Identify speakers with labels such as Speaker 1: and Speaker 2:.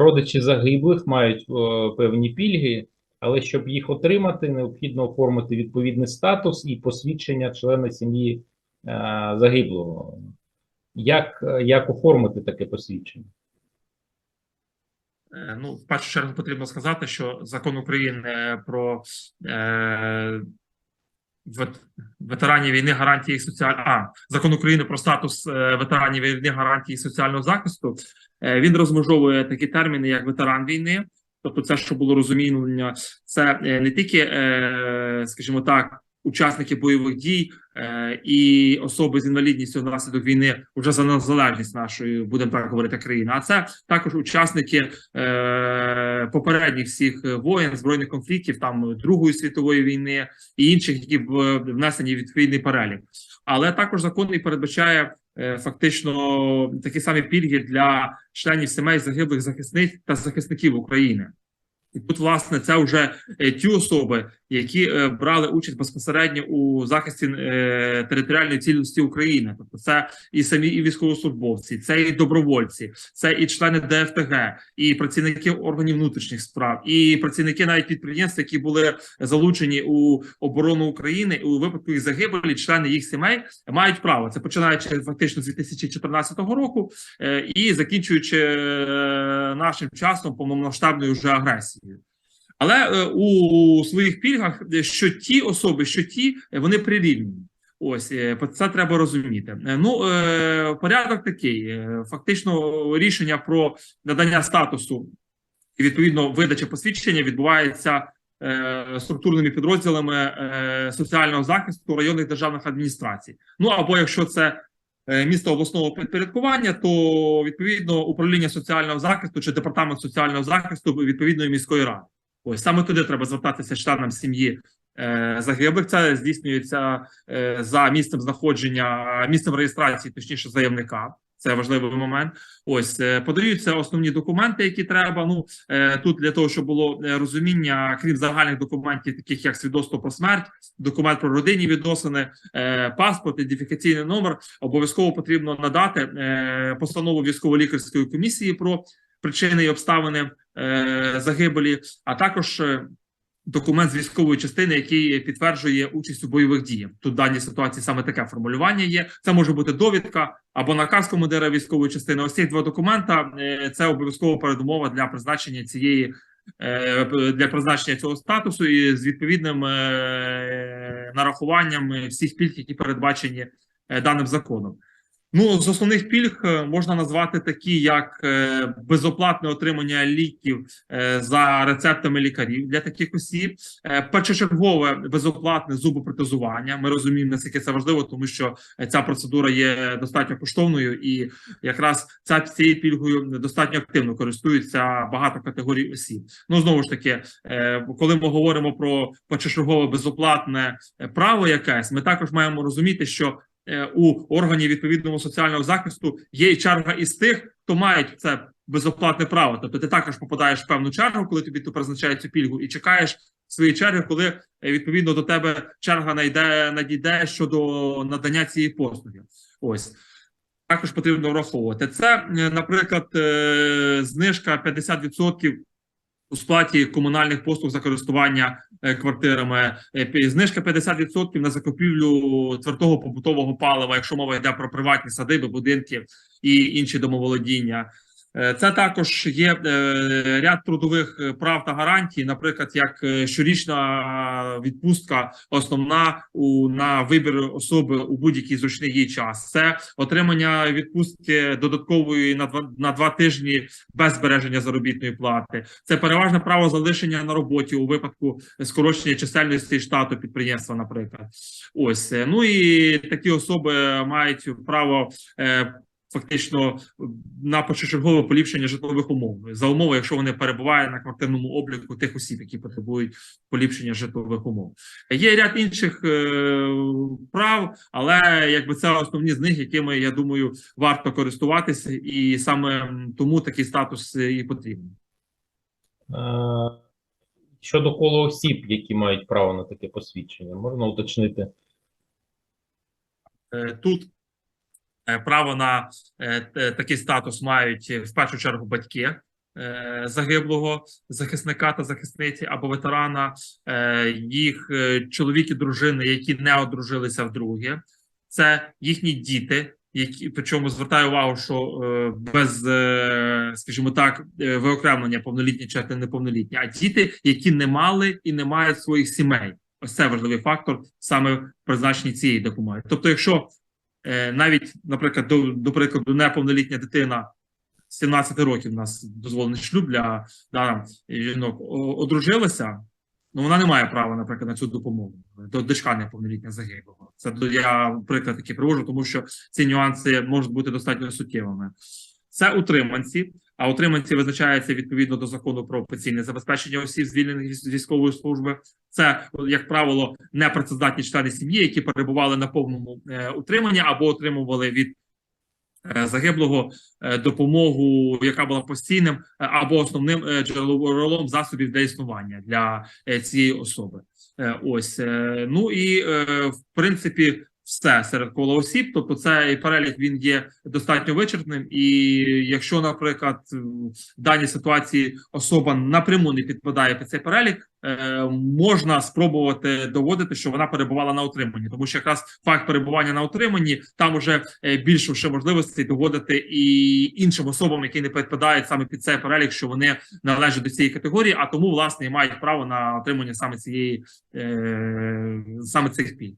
Speaker 1: родичі загиблих мають певні пільги, але щоб їх отримати, необхідно оформити відповідний статус і посвідчення члена сім'ї е, загиблого. Як, як оформити таке посвідчення?
Speaker 2: Е, Ну, в першу чергу потрібно сказати, що закон України про е, ветеранів війни гарантії соціального а, закон України про статус е, ветеранів війни гарантії соціального захисту. Е, він розмежовує такі терміни, як ветеран війни. Тобто, це що було розуміння, це е, не тільки, скажімо так, учасники бойових дій е, і особи з інвалідністю внаслідок війни вже за незалежність нашої, будемо так говорити, країни, а це також учасники е, попередніх всіх воєн, збройних конфліктів, там Другої світової війни і інших, які внесені відповідний перелік. Але також закон і передбачає е, фактично такі самі пільги для членів сімей загиблих захисниць та захисників України. І тут, власне, це вже е, ті особи, які е, брали участь безпосередньо у захисті е, територіальної цілісності України. Тобто, це і самі і військовослужбовці, це і добровольці, це і члени ДФТГ, і працівники органів внутрішніх справ, і працівники навіть підприємств, які були залучені у оборону України, у випадку їх загибелі, члени їх сімей мають право. Це починаючи фактично з 2014 року е, і закінчуючи нашим часом повномасштабною вже агресією. Але е, у своїх пільгах, е, що ті особи, що ті, е, вони прирівняні. Ось це треба розуміти. Ну порядок такий: фактично, рішення про надання статусу і відповідно видача посвідчення відбувається структурними підрозділами соціального захисту районних державних адміністрацій. Ну або якщо це місто обласного підпорядкування, то відповідно управління соціального захисту чи департамент соціального захисту відповідної міської ради. Ось саме туди треба звертатися членам сім'ї е, загиблих. Це здійснюється е, за місцем знаходження, місцем реєстрації, точніше, заявника. Це важливий момент. Ось е, подаються основні документи, які треба. Ну тут для того, щоб було розуміння, крім загальних документів, таких як свідоцтво про смерть, документ про родинні відносини, паспорт, ідентифікаційний номер. Обов'язково потрібно надати постанову військово-лікарської комісії про причини і обставини загибелі, а також е, документ з військової частини, який підтверджує участь у бойових діях. Тут в даній ситуації саме таке формулювання є. Це може бути довідка або наказ командира військової частини. Ось ці два документа е, це обов'язкова передумова для призначення цієї. е, Для призначення цього статусу і з відповідним е, нарахуванням всіх пільг, які передбачені е, даним законом. Ну, з основних пільг е, можна назвати такі, як е, безоплатне отримання ліків е, за рецептами лікарів для таких осіб, першочергове безоплатне зубопротезування. Ми розуміємо, наскільки це важливо, тому що ця процедура є достатньо коштовною, і якраз ця цією пільгою достатньо активно користуються багато категорій осіб. Ну знову ж таки, коли ми говоримо про першочергове безоплатне право, якесь, ми також маємо розуміти, що у органів відповідного соціального захисту є і черга із тих, хто мають це безоплатне право. Тобто ти також попадаєш в певну чергу, коли тобі то призначають цю пільгу, і чекаєш своєї черги, коли е, відповідно до тебе черга найде надійде щодо надання цієї послуги. Ось. Також потрібно враховувати це, е, наприклад, е, знижка 50% у сплаті комунальних послуг за користування е, квартирами, е, знижка 50% на закупівлю твердого побутового палива, якщо мова йде про приватні садиби, будинки і інші домоволодіння. Е, Це також є е, ряд трудових е, прав та гарантій, наприклад, як щорічна відпустка, основна у на вибір особи у будь-який зручний їй час. Це отримання відпустки додаткової на два на два тижні без збереження заробітної плати. Це переважне право залишення на роботі у випадку скорочення чисельності штату підприємства, наприклад. Ось ну і такі особи мають право. Фактично на першочергове поліпшення житлових умов за умови, якщо вони перебувають на квартирному обліку тих осіб, які потребують поліпшення житлових умов. Є ряд інших е, прав, але якби це основні з них, якими я думаю, варто користуватися, і саме тому такий статус і потрібен.
Speaker 1: Щодо кола осіб, які мають право на таке посвідчення, можна уточнити.
Speaker 2: Е, Тут право на е, такий статус мають е, в першу чергу батьки, е, загиблого захисника та захисниці або ветерана, е, їх е, чоловік і дружини, які не одружилися вдруге, це їхні діти, які причому звертаю увагу, що е, без, е, скажімо так, е, виокремлення повнолітні чи неповнолітні, а діти, які не мали і не мають своїх сімей. Ось це важливий фактор саме в призначенні цієї допомоги. Тобто, якщо е, навіть, наприклад, до, до прикладу, неповнолітня дитина 17 років у нас дозволений шлюб для да, жінок одружилася, ну вона не має права, наприклад, на цю допомогу. До дочка неповнолітня загиблого. Це я приклад такий привожу, тому що ці нюанси можуть бути достатньо суттєвими. Це утриманці, а утриманці визначаються відповідно до закону про пенсійне забезпечення осіб, звільнених з військової служби. Це, як правило, непрацездатні члени сім'ї, які перебували на повному е, утриманні або отримували від е, загиблого е, допомогу, яка була постійним е, або основним джерелом засобів для існування для цієї особи. Ось ну і в принципі. Все серед кола осіб, тобто цей перелік він є достатньо вичерпним, і якщо, наприклад, в даній ситуації особа напряму не підпадає під цей перелік, е, можна спробувати доводити, що вона перебувала на утриманні, тому що якраз факт перебування на утриманні там уже е, більше ще можливостей доводити і іншим особам, які не підпадають саме під цей перелік, що вони належать до цієї категорії, а тому власне і мають право на отримання саме цієї е, саме цих пільг.